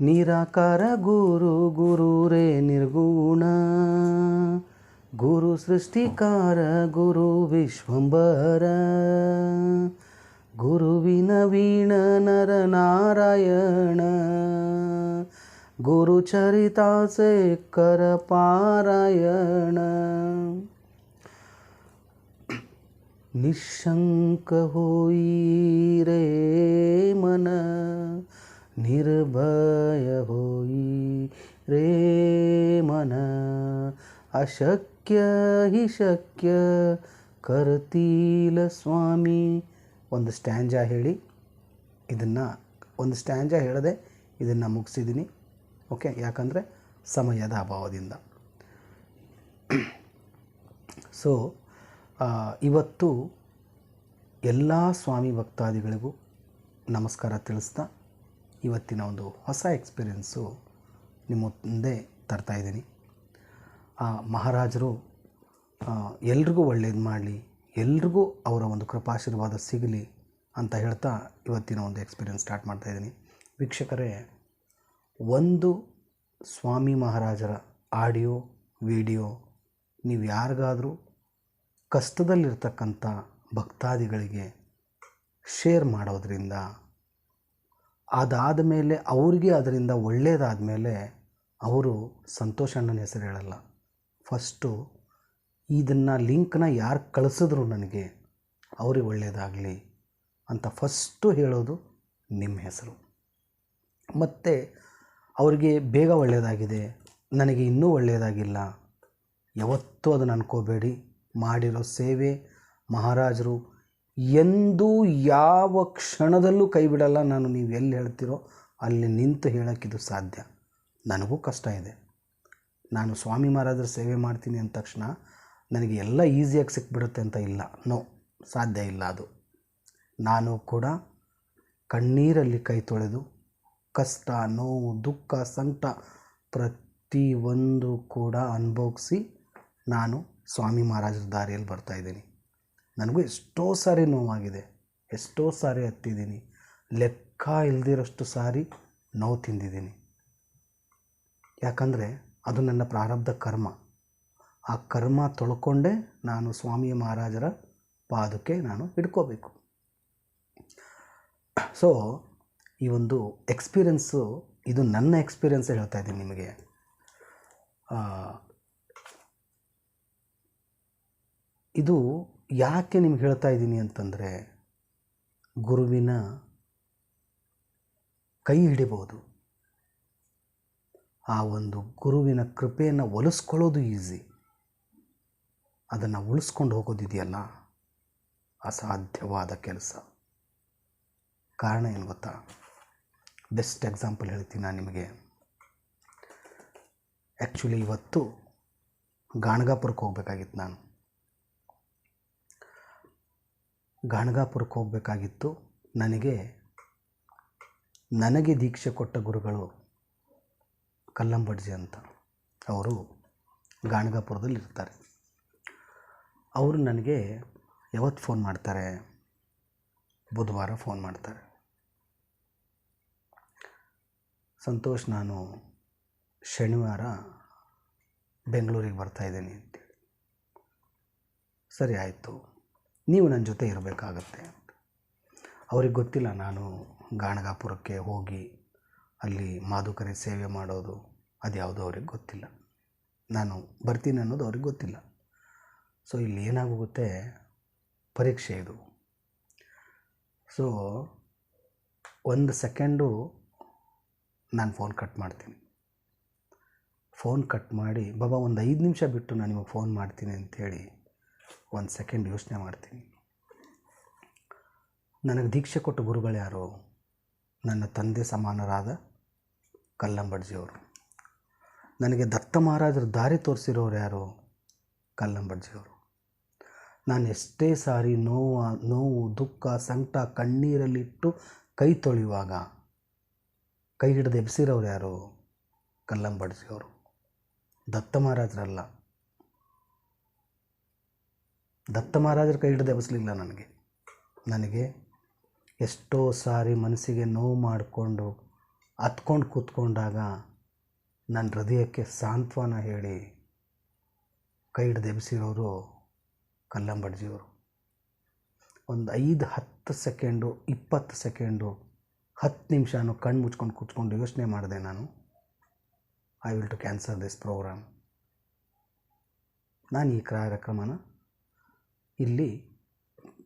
ನಿರಾಕಾರ ಗುರು ಗುರು ರೇ ನಿರ್ಗುಣ ಗುರು ಸೃಷ್ಟಿಕಾರ ಗುರು ವಿಶ್ವಂಬರ ಗುರುವಿನ ವೀಣ ನರ ನಾರಾಯಣ ಗುರು ಚರಿತಾಸೆ ಕರ ಪಾರಾಯಣ निशंक होई रे मन ನಿರ್ಭಯ ಹೋಯಿ ರೇ ಮನ, ಅಶಕ್ಯ ಹಿ ಶಕ್ಯ ಕರ್ತೀಲ ಸ್ವಾಮಿ. ಒಂದು ಸ್ಟ್ಯಾಂಜ ಹೇಳಿ. ಇದನ್ನು ಒಂದು ಸ್ಟ್ಯಾಂಜ ಹೇಳದೆ ಇದನ್ನು ಮುಗಿಸಿದ್ದೀನಿ. ಓಕೆ, ಯಾಕಂದರೆ ಸಮಯದ ಅಭಾವದಿಂದ. ಸೊ ಇವತ್ತು ಎಲ್ಲ ಸ್ವಾಮಿ ಭಕ್ತಾದಿಗಳಿಗೂ ನಮಸ್ಕಾರ ತಿಳಿಸ್ತಾ ಇವತ್ತಿನ ಒಂದು ಹೊಸ ಎಕ್ಸ್ಪೀರಿಯೆನ್ಸು ನಿಮ್ಮ ಮುಂದೆ ತರ್ತಾಯಿದ್ದೀನಿ ಮಹಾರಾಜರು ಎಲ್ರಿಗೂ ಒಳ್ಳೇದು ಮಾಡಲಿ, ಎಲ್ರಿಗೂ ಅವರ ಒಂದು ಕೃಪಾಶೀರ್ವಾದ ಸಿಗಲಿ ಅಂತ ಹೇಳ್ತಾ ಇವತ್ತಿನ ಒಂದು ಎಕ್ಸ್ಪೀರಿಯೆನ್ಸ್ ಸ್ಟಾರ್ಟ್ ಮಾಡ್ತಾಯಿದ್ದೀನಿ ವೀಕ್ಷಕರೇ, ಒಂದು ಸ್ವಾಮಿ ಮಹಾರಾಜರ ಆಡಿಯೋ, ವಿಡಿಯೋ, ನೀವು ಯಾರಿಗಾದರೂ ಕಷ್ಟದಲ್ಲಿರ್ತಕ್ಕಂಥ ಭಕ್ತಾದಿಗಳಿಗೆ ಶೇರ್ ಮಾಡೋದ್ರಿಂದ ಅದಾದ ಮೇಲೆ ಅವ್ರಿಗೆ ಅದರಿಂದ ಒಳ್ಳೆಯದಾದ ಮೇಲೆ ಅವರು ಸಂತೋಷ ಅಣ್ಣನ ಹೆಸರು ಹೇಳಲ್ಲ. ಫಸ್ಟು ಇದನ್ನು ಲಿಂಕ್ನ ಯಾರು ಕಳಿಸಿದ್ರು ನನಗೆ ಅವ್ರಿಗೆ ಒಳ್ಳೆಯದಾಗಲಿ ಅಂತ ಫಸ್ಟು ಹೇಳೋದು ನಿಮ್ಮ ಹೆಸರು. ಮತ್ತು ಅವರಿಗೆ ಬೇಗ ಒಳ್ಳೆಯದಾಗಿದೆ ನನಗೆ ಇನ್ನೂ ಒಳ್ಳೆಯದಾಗಿಲ್ಲ ಯಾವತ್ತೂ ಅದನ್ನು ಅನ್ಕೋಬೇಡಿ, ಮಾಡಿರೋ ಸೇವೆ ಮಹಾರಾಜರು ಎಂದೂ ಯಾವ ಕ್ಷಣದಲ್ಲೂ ಕೈ ಬಿಡಲ್ಲ ನಾನು. ನೀವು ಎಲ್ಲಿ ಹೇಳ್ತೀರೋ ಅಲ್ಲಿ ನಿಂತು ಹೇಳೋಕ್ಕಿದು ಸಾಧ್ಯ. ನನಗೂ ಕಷ್ಟ ಇದೆ. ನಾನು ಸ್ವಾಮಿ ಮಹಾರಾಜರ ಸೇವೆ ಮಾಡ್ತೀನಿ ಅಂದ ತಕ್ಷಣ ನನಗೆ ಎಲ್ಲ ಈಸಿಯಾಗಿ ಸಿಕ್ಬಿಡುತ್ತೆ ಅಂತ ಇಲ್ಲ. ನೋ, ಸಾಧ್ಯ ಇಲ್ಲ ಅದು. ನಾನು ಕೂಡ ಕಣ್ಣೀರಲ್ಲಿ ಕೈ ತೊಳೆದು ಕಷ್ಟ, ನೋವು, ದುಃಖ, ಸಂಕಟ ಪ್ರತಿಯೊಂದು ಕೂಡ ಅನುಭವಿಸಿ ನಾನು ಸ್ವಾಮಿ ಮಹಾರಾಜರ ದಾರಿಯಲ್ಲಿ ಬರ್ತಾಯಿದ್ದೀನಿ ನನಗೂ ಎಷ್ಟೋ ಸಾರಿ ನೋವಾಗಿದೆ, ಎಷ್ಟೋ ಸಾರಿ ಹತ್ತಿದ್ದೀನಿ. ಲೆಕ್ಕ ಇಲ್ದಿರೋಷ್ಟು ಸಾರಿ ನೋವು ತಿಂದಿದ್ದೀನಿ. ಯಾಕಂದರೆ ಅದು ನನ್ನ ಪ್ರಾರಬ್ಧ ಕರ್ಮ. ಆ ಕರ್ಮ ತೊಳ್ಕೊಂಡೇ ನಾನು ಸ್ವಾಮಿ ಮಹಾರಾಜರ ಪಾದಕ್ಕೆ ನಾನು ಹಿಡ್ಕೋಬೇಕು. ಸೊ ಈ ಒಂದು ಎಕ್ಸ್ಪೀರಿಯನ್ಸು, ಇದು ನನ್ನ ಎಕ್ಸ್ಪೀರಿಯನ್ಸ್ ಹೇಳ್ತಾ ಇದ್ದೀನಿ ನಿಮಗೆ. ಇದು ಯಾಕೆ ನಿಮ್ಗೆ ಹೇಳ್ತಾ ಇದ್ದೀನಿ ಅಂತಂದರೆ, ಗುರುವಿನ ಕೈ ಹಿಡಿಬೋದು. ಆ ಒಂದು ಗುರುವಿನ ಕೃಪೆಯನ್ನು ಒಲಿಸ್ಕೊಳ್ಳೋದು ಈಸಿ ಅದನ್ನು ಉಳಿಸ್ಕೊಂಡು ಹೋಗೋದಿದೆಯಲ್ಲ ಅಸಾಧ್ಯವಾದ ಕೆಲಸ. ಕಾರಣ ಏನು ಗೊತ್ತಾ? ಬೆಸ್ಟ್ ಎಕ್ಸಾಂಪಲ್ ಹೇಳ್ತೀನಿ ನಾನು ನಿಮಗೆ. ಆ್ಯಕ್ಚುಲಿ ಇವತ್ತು ಗಾಣಗಾಪುರಕ್ಕೆ ಹೋಗಬೇಕಾಗಿತ್ತು ನಾನು. ಗಾಣಗಾಪುರಕ್ಕೆ ಹೋಗಬೇಕಾಗಿತ್ತು. ನನಗೆ ನನಗೆ ದೀಕ್ಷೆ ಕೊಟ್ಟ ಗುರುಗಳು ಕಲ್ಲಂಬಡ್ಜಿ ಅಂತ. ಅವರು ಗಾಣಗಾಪುರದಲ್ಲಿ ಇರ್ತಾರೆ ಅವರು ನನಗೆ ಯಾವತ್ತು ಫೋನ್ ಮಾಡ್ತಾರೆ? ಬುಧವಾರ ಫೋನ್ ಮಾಡ್ತಾರೆ. ಸಂತೋಷ್, ನಾನು ಶನಿವಾರ ಬೆಂಗಳೂರಿಗೆ ಬರ್ತಾಯಿದ್ದೀನಿ ಅಂತೇಳಿ. ಸರಿ, ಆಯಿತು. ನೀವು ನನ್ನ ಜೊತೆ ಇರಬೇಕಾಗತ್ತೆ ಅವ್ರಿಗೆ ಗೊತ್ತಿಲ್ಲ ನಾನು ಗಾಣಗಾಪುರಕ್ಕೆ ಹೋಗಿ ಅಲ್ಲಿ ಮಾಧುಕರಿ ಸೇವೆ ಮಾಡೋದು ಅದ್ಯಾವುದೂ ಅವ್ರಿಗೆ ಗೊತ್ತಿಲ್ಲ. ನಾನು ಬರ್ತೀನಿ ಅನ್ನೋದು ಅವ್ರಿಗೆ ಗೊತ್ತಿಲ್ಲ. ಸೊ ಇಲ್ಲಿ ಏನಾಗೋಗುತ್ತೆ? ಪರೀಕ್ಷೆ ಇದು. ಸೊ ಒಂದು ಸೆಕೆಂಡು ನಾನು ಫೋನ್ ಕಟ್ ಮಾಡ್ತೀನಿ. ಫೋನ್ ಕಟ್ ಮಾಡಿ, ಬಾಬಾ, ಒಂದು ಐದು ನಿಮಿಷ ಬಿಟ್ಟು ನಾನು ನಿಮಗೆ ಫೋನ್ ಮಾಡ್ತೀನಿ ಅಂಥೇಳಿ ಒಂದು ಸೆಕೆಂಡ್ ಯೋಚನೆ ಮಾಡ್ತೀನಿ. ನನಗೆ ದೀಕ್ಷೆ ಕೊಟ್ಟ ಗುರುಗಳು ಯಾರು? ನನ್ನ ತಂದೆ ಸಮಾನರಾದ ಕಲ್ಲಂಬಡ್ಜಿಯವರು. ನನಗೆ ದತ್ತ ಮಹಾರಾಜರು ದಾರಿ ತೋರಿಸಿರೋರು ಯಾರು? ಕಲ್ಲಂಬಡ್ಜಿಯವರು. ನಾನು ಎಷ್ಟೇ ಸಾರಿ ನೋವು ನೋವು, ದುಃಖ, ಸಂಕಟ ಕಣ್ಣೀರಲ್ಲಿಟ್ಟು ಕೈ ತೊಳೆಯುವಾಗ ಕೈ ಹಿಡಿದು ಎಬ್ಸಿರೋರು ಯಾರು? ಕಲ್ಲಂಬಡ್ಜಿಯವರು. ದತ್ತ ಮಹಾರಾಜರಲ್ಲ. ದತ್ತ ಮಹಾರಾಜರ ಕೈ ಹಿಡಿದು ನನಗೆ. ನನಗೆ ಎಷ್ಟೋ ಸಾರಿ ಮನಸ್ಸಿಗೆ ನೋವು ಮಾಡಿಕೊಂಡು ಹತ್ಕೊಂಡು ಕೂತ್ಕೊಂಡಾಗ ನನ್ನ ಹೃದಯಕ್ಕೆ ಸಾಂತ್ವನ ಹೇಳಿ ಕೈ ಹಿಡ್ದು ಎಬ್ಬಿಸಿರೋರು ಕಲ್ಲಂಬಡ್ಜಿಯವರು. ಒಂದು ಐದು ಹತ್ತು ಸೆಕೆಂಡು, ಇಪ್ಪತ್ತು ಸೆಕೆಂಡು, ಹತ್ತು ನಿಮಿಷನೂ ಕಣ್ಣು ಮುಚ್ಕೊಂಡು ಕೂತ್ಕೊಂಡು ಯೋಚನೆ ಮಾಡಿದೆ ನಾನು. I will to cancel this program ನಾನು ಈ ಕಾರ್ಯಕ್ರಮನ ಇಲ್ಲಿ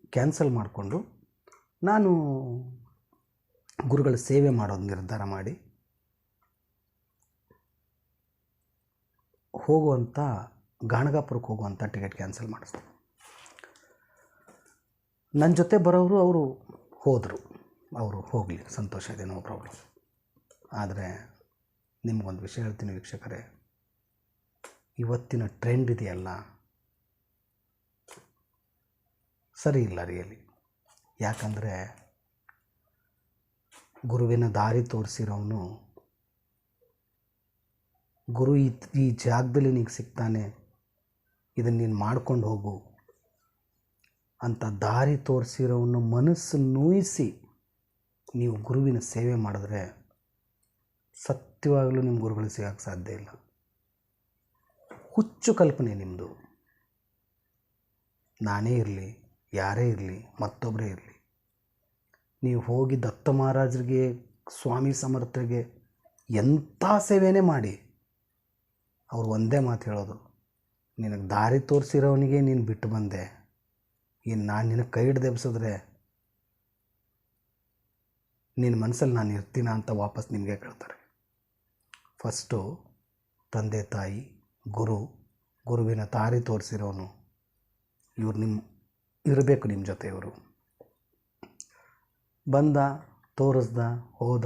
ಕ್ಯಾನ್ಸಲ್ ಮಾಡಿಕೊಂಡು ನಾನು ಗುರುಗಳ ಸೇವೆ ಮಾಡೋದು ನಿರ್ಧಾರ ಮಾಡಿ ಹೋಗುವಂಥ ಗಾಣಗಾಪುರಕ್ಕೆ ಹೋಗುವಂಥ ಟಿಕೆಟ್ ಕ್ಯಾನ್ಸಲ್ ಮಾಡಿಸ್ದೆ ನನ್ನ ಜೊತೆ ಬರೋರು ಅವರು ಹೋದರು. ಅವರು ಹೋಗಲಿ, ಸಂತೋಷ ಇದೆ, ನೋ ಪ್ರಾಬ್ಲಮ್. ಆದರೆ ನಿಮಗೊಂದು ವಿಷಯ ಹೇಳ್ತೀನಿ ವೀಕ್ಷಕರೇ. ಇವತ್ತಿನ ಟ್ರೆಂಡ್ ಇದೆಯಲ್ಲ ಸರಿ ಇಲ್ಲ ರಿಯಲಿ. ಯಾಕಂದರೆ ಗುರುವಿನ ದಾರಿ ತೋರಿಸಿರೋನು ಗುರು ಈ ಈ ಜಾಗದಲ್ಲಿ ನೀನು ಸಿಗ್ತಾನೆ ಇದನ್ನು ನೀನು ಮಾಡ್ಕೊಂಡು ಹೋಗು ಅಂತ ದಾರಿ ತೋರಿಸಿರೋನು ಮನಸ್ಸು ನೋಯಿಸಿ ನೀವು ಗುರುವಿನ ಸೇವೆ ಮಾಡಿದ್ರೆ ಸತ್ಯವಾಗಲೂ ನಿಮ್ಮ ಗುರುಗಳು ಸಿಗೋಕ್ಕೆ ಸಾಧ್ಯ ಇಲ್ಲ. ಹುಚ್ಚು ಕಲ್ಪನೆ ನಿಮ್ಮದು ನಾನೇ ಇರಲಿ ಯಾರೇ ಇರಲಿ ಮತ್ತೊಬ್ಬರೇ ಇರಲಿ. ನೀವು ಹೋಗಿ ದತ್ತ ಮಹಾರಾಜರಿಗೆ, ಸ್ವಾಮಿ ಸಮರ್ಥರಿಗೆ ಎಂಥ ಸೇವೆನೇ ಮಾಡಿ, ಅವ್ರು ಒಂದೇ ಮಾತು ಹೇಳೋದು, ನಿನಗೆ ದಾರಿ ತೋರಿಸಿರೋವನಿಗೆ ನೀನು ಬಿಟ್ಟು ಬಂದೆ. ಇನ್ನು ನಾನು ನಿನಗೆ ಕೈ ಹಿಡ್ದು ಎಬ್ಸಿದ್ರೆ ನಿನ್ನ ಮನಸ್ಸಲ್ಲಿ ನಾನು ಇರ್ತೀನ ಅಂತ ವಾಪಸ್ ನಿಮಗೆ ಕೇಳ್ತಾರೆ. ಫಸ್ಟು ತಂದೆ ತಾಯಿ, ಗುರು, ಗುರುವಿನ ದಾರಿ ತೋರಿಸಿರೋನು. ಇವ್ರು ನಿಮ್ಮ ಇರಬೇಕು ನಿಮ್ಮ ಜೊತೆ ಇವರು ಬಂದ, ತೋರಿಸ್ದ, ಹೋದ,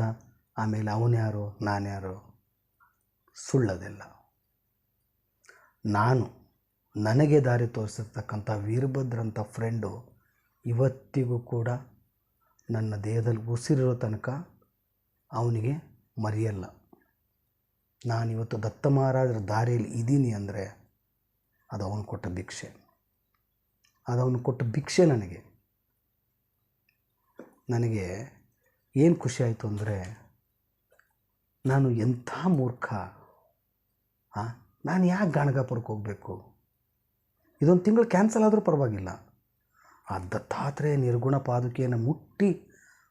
ಆಮೇಲೆ ಅವನ್ಯಾರು ನಾನ್ಯಾರು ಸುಳ್ಳದೆಲ್ಲ. ನಾನು ನನಗೆ ದಾರಿ ತೋರಿಸಿರ್ತಕ್ಕಂಥ ವೀರಭದ್ರಂಥ ಫ್ರೆಂಡು ಇವತ್ತಿಗೂ ಕೂಡ ನನ್ನ ದೇಹದಲ್ಲಿ ಉಸಿರಿರೋ ತನಕ ಅವನಿಗೆ ಮರೆಯಲ್ಲ. ನಾನಿವತ್ತು ದತ್ತ ಮಹಾರಾಜರ ದಾರಿಯಲ್ಲಿ ಇದ್ದೀನಿ ಅಂದರೆ ಅದು ಅವನು ಕೊಟ್ಟ ಭಿಕ್ಷೆ. ಅದು ಅವನು ಕೊಟ್ಟ ಭಿಕ್ಷೆ ನನಗೆ. ನನಗೆ ಏನು ಖುಷಿ ಆಯಿತು ಅಂದರೆ ನಾನು ಎಂಥ ಮೂರ್ಖ ಹಾಂ ನಾನು ಯಾಕೆ ಗಾಣಗಾಪುರಕ್ಕೆ ಹೋಗಬೇಕು? ಇದೊಂದು ತಿಂಗಳು ಕ್ಯಾನ್ಸಲ್ ಆದರೂ ಪರವಾಗಿಲ್ಲ. ಆ ದತ್ತಾತ್ರೇಯ ನಿರ್ಗುಣ ಪಾದುಕೆಯನ್ನು ಮುಟ್ಟಿ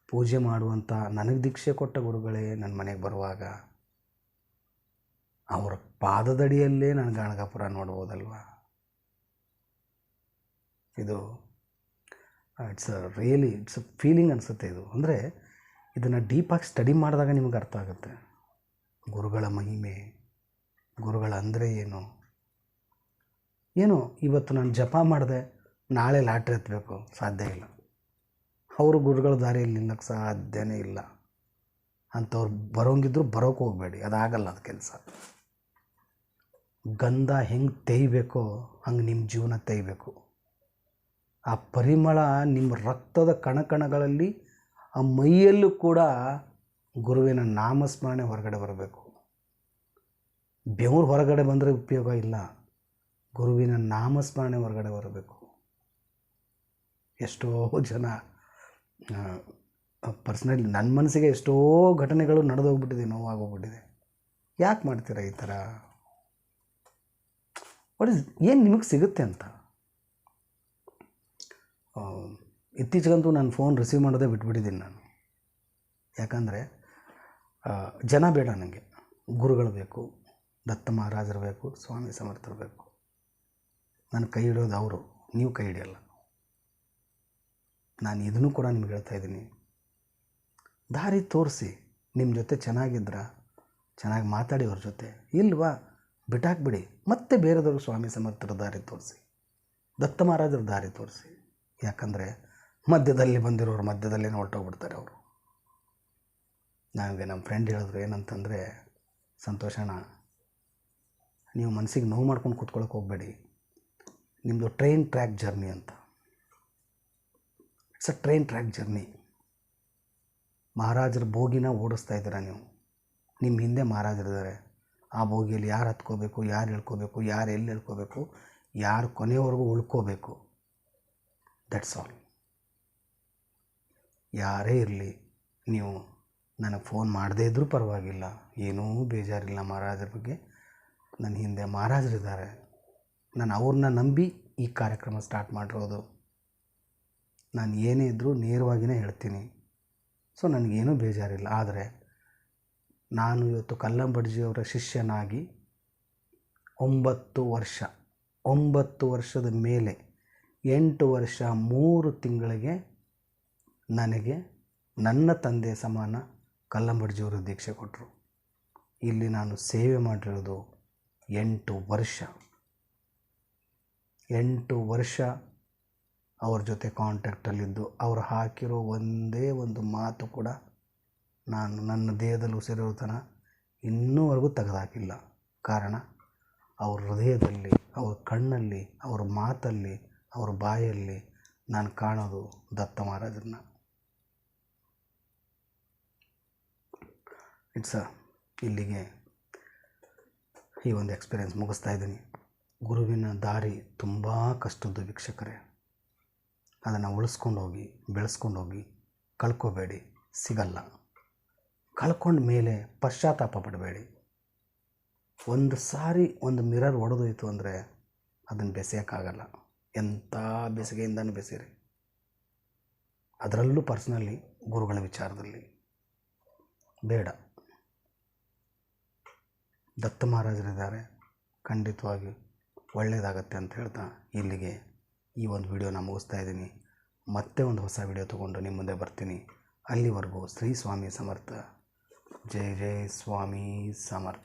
ಪೂಜೆ ಮಾಡುವಂಥ ನನಗೆ ದೀಕ್ಷೆ ಕೊಟ್ಟ ಗುರುಗಳೇ ನನ್ನ ಮನೆಗೆ ಬರುವಾಗ, ಅವರ ಪಾದದಡಿಯಲ್ಲೇ ನಾನು ಗಾಣಗಾಪುರ ನೋಡ್ಬೋದಲ್ವ? ಇದು it's a really it's a feeling ಅನಿಸುತ್ತೆ ಇದು. ಅಂದರೆ ಇದನ್ನು ಡೀಪಾಗಿ ಸ್ಟಡಿ ಮಾಡಿದಾಗ ನಿಮ್ಗೆ ಅರ್ಥ ಆಗುತ್ತೆ. ಗುರುಗಳ ಮಹಿಮೆ, ಗುರುಗಳ ಅಂದರೆ ಏನು? ಏನು, ಇವತ್ತು ನಾನು ಜಪ ಮಾಡಿದೆ, ನಾಳೆ ಲಾಟ್ರಿ ಎತ್ತಬೇಕು ಸಾಧ್ಯ ಇಲ್ಲ. ಅವರು ಗುರುಗಳ ದಾರಿಯಲ್ಲಿ ನಿಲ್ಲಕ್ಕೆ ಸಾಧ್ಯನೇ ಇಲ್ಲ. ಅಂಥವ್ರು ಬರೋಂಗಿದ್ರು ಬರೋಕೆ ಹೋಗಬೇಡಿ, ಅದಾಗಲ್ಲ ಅದು ಕೆಲಸ. ಗಂಧ ಹೆಂಗೆ ತೇಯ್ಬೇಕೋ, ಹಂಗೆ ನಿಮ್ಮ ಜೀವನ ತೇಯ್ಬೇಕು. ಆ ಪರಿಮಳ ನಿಮ್ಮ ರಕ್ತದ ಕಣಕಣಗಳಲ್ಲಿ, ಆ ಮೈಯಲ್ಲೂ ಕೂಡ ಗುರುವಿನ ನಾಮಸ್ಮರಣೆ ಹೊರಗಡೆ ಬರಬೇಕು. ಬೆವರು ಹೊರಗಡೆ ಬಂದರೆ ಉಪಯೋಗ ಇಲ್ಲ. ಗುರುವಿನ ನಾಮಸ್ಮರಣೆ ಹೊರಗಡೆ ಬರಬೇಕು. ಎಷ್ಟೋ ಜನ ಪರ್ಸ್ನಲಿ ನನ್ನ ಮನಸ್ಸಿಗೆ ಎಷ್ಟೋ ಘಟನೆಗಳು ನಡೆದೋಗ್ಬಿಟ್ಟಿದೆ, ನೋವಾಗೋಗ್ಬಿಟ್ಟಿದೆ. ಯಾಕೆ ಮಾಡ್ತೀರಾ ಈ ಥರ? ವಾಟ್ ಇಸ್ ಏನು ನಿಮಗೆ ಸಿಗುತ್ತೆ ಅಂತ ಆ, ಇತ್ತೀಚೆಗಂತೂ ನಾನು ಫೋನ್ ರಿಸೀವ್ ಮಾಡೋದೇ ಬಿಟ್ಬಿಟ್ಟಿದ್ದೀನಿ ನಾನು. ಯಾಕಂದರೆ ಜನ ಬೇಡ ನನಗೆ. ಗುರುಗಳು ಬೇಕು, ದತ್ತ ಮಹಾರಾಜರು ಬೇಕು, ಸ್ವಾಮಿ ಸಮರ್ಥರು ಬೇಕು. ನನ್ನ ಕೈ ಹಿಡಿಯೋದು ಅವರು, ನೀವು ಕೈ ಹಿಡಿಯಲ್ಲ. ನಾನು ಇದನ್ನು ಕೂಡ ನಿಮ್ಗೆ ಹೇಳ್ತಾ ಇದ್ದೀನಿ. ದಾರಿ ತೋರಿಸಿ, ನಿಮ್ಮ ಜೊತೆ ಚೆನ್ನಾಗಿದ್ರ, ಚೆನ್ನಾಗಿ ಮಾತಾಡಿ ಅವ್ರ ಜೊತೆ. ಇಲ್ವಾ? ಬಿಟ್ಟಾಕ್ಬಿಡಿ. ಮತ್ತೆ ಬೇರೆದವರು ಸ್ವಾಮಿ ಸಮರ್ಥರ ದಾರಿ ತೋರಿಸಿ. ದತ್ತ ಮಹಾರಾಜರ ದಾರಿ ತೋರಿಸಿ. ಯಾಕಂದರೆ ಮಧ್ಯದಲ್ಲಿ ಬಂದಿರೋರು ಮಧ್ಯದಲ್ಲೇ ಹೊರಟೋಗ್ಬಿಡ್ತಾರೆ ಅವರು. ನನಗೆ ನಮ್ಮ ಫ್ರೆಂಡ್ ಹೇಳಿದ್ರು ಏನಂತಂದರೆ ಸಂತೋಷಣ ನೀವು ಮನಸ್ಸಿಗೆ ನೋವು ಮಾಡ್ಕೊಂಡು ಕೂತ್ಕೊಳ್ಳೋಕೆ ಹೋಗಬೇಡಿ. ನಿಮ್ಮದು ಟ್ರೈನ್ ಟ್ರ್ಯಾಕ್ ಜರ್ನಿ ಅಂತ. It's a train track journey ಮಹಾರಾಜರ ಬೋಗಿನ ಓಡಿಸ್ತಾ ಇದ್ದೀರಾ ನೀವು? ನಿಮ್ಮ ಹಿಂದೆ ಮಹಾರಾಜರಿದ್ದಾರೆ ಆ ಬೋಗಿಯಲ್ಲಿ ಯಾರು ಹತ್ಕೋಬೇಕು, ಯಾರು ಇಳ್ಕೋಬೇಕು ಯಾರು ಎಲ್ಲಿ ಇಳ್ಕೋಬೇಕು ಯಾರು ಕೊನೆಯವರೆಗೂ ಉಳ್ಕೋಬೇಕು. ದಟ್ಸ್ ಆಲ್ ಯಾರೇ ಇರಲಿ, ನೀವು ನನಗೆ ಫೋನ್ ಮಾಡದೇ ಇದ್ದರೂ ಪರವಾಗಿಲ್ಲ. ಏನೂ ಬೇಜಾರಿಲ್ಲ ಮಹಾರಾಜರ ಬಗ್ಗೆ. ನನ್ನ ಹಿಂದೆ ಮಹಾರಾಜರಿದ್ದಾರೆ ನಾನು ಅವ್ರನ್ನ ನಂಬಿ ಈ ಕಾರ್ಯಕ್ರಮ ಸ್ಟಾರ್ಟ್ ಮಾಡಿರೋದು. ನಾನು ಏನೇ ಇದ್ದರೂ ನೇರವಾಗಿಯೇ ಹೇಳ್ತೀನಿ. ಸೊ ನನಗೇನೂ ಬೇಜಾರಿಲ್ಲ. ಆದರೆ, ನಾನು ಇವತ್ತು ಕಲ್ಲಂಬಡ್ಜಿಯವರ ಶಿಷ್ಯನಾಗಿ ಒಂಬತ್ತು ವರ್ಷ, ಒಂಬತ್ತು ವರ್ಷದ ಮೇಲೆ ಎಂಟು ವರ್ಷ ಮೂರು ತಿಂಗಳಿಗೆ ನನಗೆ ನನ್ನ ತಂದೆ ಸಮಾನ ಕಲ್ಲಂಬಡ್ಜಿಯವರು ದೀಕ್ಷೆ ಕೊಟ್ಟರು. ಇಲ್ಲಿ ನಾನು ಸೇವೆ ಮಾಡಿರೋದು ಎಂಟು ವರ್ಷ. ಎಂಟು ವರ್ಷ ಅವ್ರ ಜೊತೆ ಕಾಂಟ್ಯಾಕ್ಟಲ್ಲಿದ್ದು ಅವ್ರು ಹಾಕಿರೋ ಒಂದೇ ಒಂದು ಮಾತು ಕೂಡ ನಾನು ನನ್ನ ದೇಹದಲ್ಲಿ ಉಸಿರೋ ತನ ಇನ್ನೂವರೆಗೂ ತೆಗೆದಾಕಿಲ್ಲ ಕಾರಣ, ಅವ್ರ ಹೃದಯದಲ್ಲಿ, ಅವ್ರ ಕಣ್ಣಲ್ಲಿ, ಅವ್ರ ಮಾತಲ್ಲಿ, ಅವ್ರ ಬಾಯಲ್ಲಿ ನಾನು ಕಾಣೋದು ದತ್ತ ಮಹಾರಾಜರನ್ನ ಇಟ್ಸ್ ಇಲ್ಲಿಗೆ ಈ ಒಂದು ಎಕ್ಸ್ಪೀರಿಯೆನ್ಸ್ ಮುಗಿಸ್ತಾ ಇದ್ದೀನಿ. ಗುರುವಿನ ದಾರಿ ತುಂಬ ಕಷ್ಟದ್ದು ವೀಕ್ಷಕರೇ. ಅದನ್ನು ಉಳಿಸ್ಕೊಂಡು ಹೋಗಿ, ಬೆಳೆಸ್ಕೊಂಡು ಹೋಗಿ, ಕಳ್ಕೋಬೇಡಿ, ಸಿಗಲ್ಲ. ಕಳ್ಕೊಂಡ ಮೇಲೆ ಪಶ್ಚಾತ್ತಾಪ ಪಡಬೇಡಿ. ಒಂದು ಸಾರಿ ಒಂದು ಮಿರರ್ ಒಡೆದೋಯ್ತು ಅಂದರೆ ಅದನ್ನು ಬೆಸೆಯೋಕ್ಕಾಗಲ್ಲ. ಎಂಥ ಬೆಸಿಗೆಯಿಂದನೂ ಬೆಸೀರಿ ಅದರಲ್ಲೂ ಪರ್ಸ್ನಲಿ ಗುರುಗಳ ವಿಚಾರದಲ್ಲಿ ಬೇಡ. ದತ್ತ ಮಹಾರಾಜರಿದ್ದಾರೆ. ಖಂಡಿತವಾಗಿ ಒಳ್ಳೆಯದಾಗತ್ತೆ ಅಂತ ಹೇಳ್ತಾ ಇಲ್ಲಿಗೆ ಈ ಒಂದು ವಿಡಿಯೋನ ಮುಗಿಸ್ತಾ ಇದ್ದೀನಿ. ಮತ್ತೆ ಒಂದು ಹೊಸ ವಿಡಿಯೋ ತೊಗೊಂಡು ನಿಮ್ಮ ಮುಂದೆ ಬರ್ತೀನಿ. ಅಲ್ಲಿವರೆಗೂ ಶ್ರೀ ಸ್ವಾಮಿ ಸಮರ್ಥ. ಜೈ ಜೈ ಸ್ವಾಮಿ ಸಮರ್ಥ.